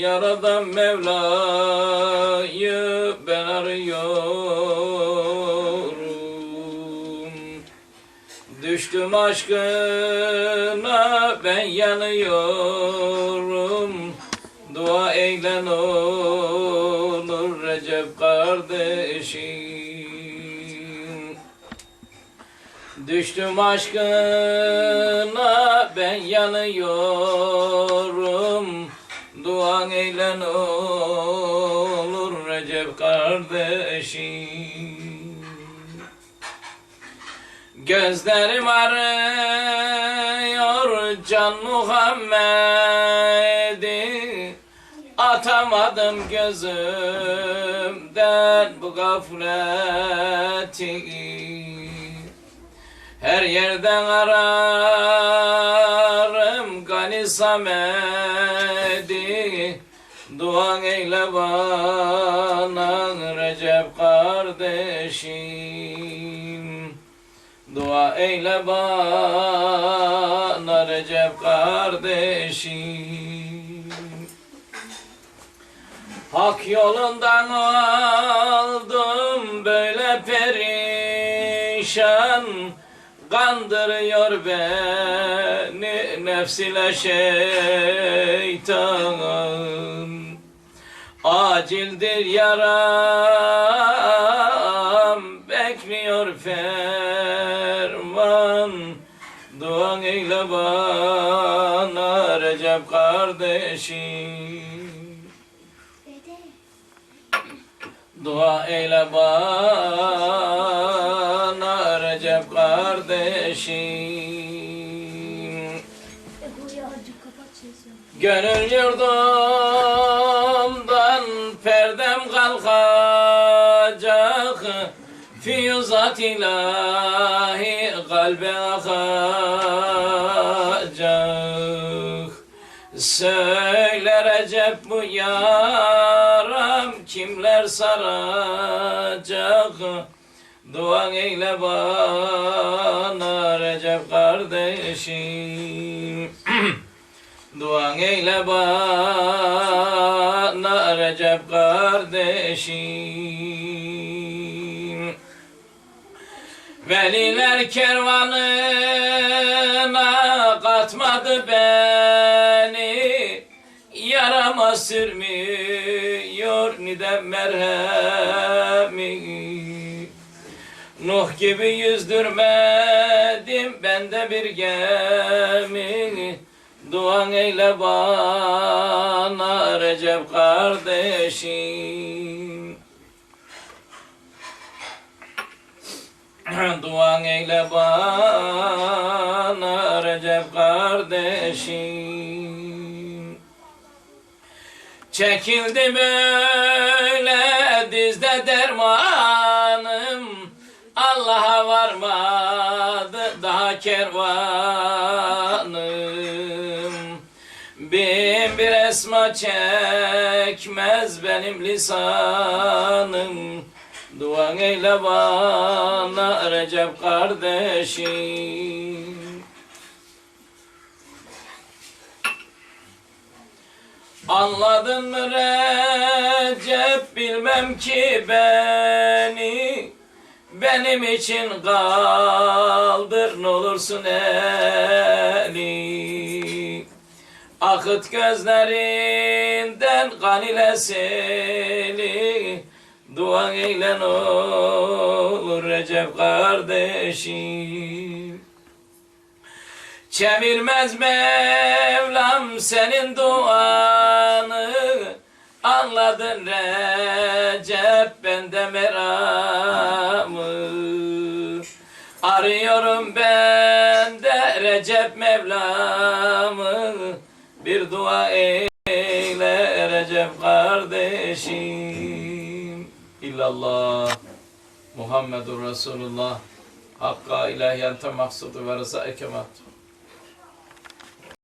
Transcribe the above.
Yaradan Mevla'yı ben arıyorum. Düştüm aşkına ben yanıyorum. Dua eylen olur Recep kardeşim. Düştüm aşkına ben yanıyorum Eylen olur Recep kardeşim. Gözlerim arıyor Can Muhammed'i. Atamadım gözümden bu gafleti. Her yerden ararım Gani Samet'i Duan eyle bana Recep kardeşim. Dua eyle bana Recep kardeşim. Hak yolundan aldım böyle perişan Kandırıyor beni nefsiyle şeytan. Acildir yaram bekliyor ferman. Duan eyle bana Recep kardeşim Dua eyle bana kardeşim Gönül yurdumdan perdem kalkacak. Fiyuzat ilahi kalbe akacak. Söyle Recep bu yaram kimler saracak Duan eyle bana Recep kardeşim Duan eyle bana Recep kardeşim Veliler kervanına katmadı beni. Yarama sürmüyor nidem merhemi Nuh gibi yüzdürmedim ben de bir gemi Duan eyle bana Recep kardeşim. Duan eyle bana Recep kardeşim. Çekildi böyle dizde Allah'a varmadı daha kervanım. Bin bir esma çekmez benim lisanım. Duan eyle bana Recep kardeşim. Anladın mı Recep? Bilmem ki beni Benim için kaldır olursun eli. Akıt gözlerinden kan ile seni. Duan eyle ne olur Recep kardeşim Çevirmez Mevlam senin duanı Anladın Recep bende meramı. Arıyorum ben de Recep Mevlam'ı. Bir dua eyle Recep kardeşim. İllallah. Muhammedur Resulullah. Hakka ilahi ente maksudu ve rıza ekemat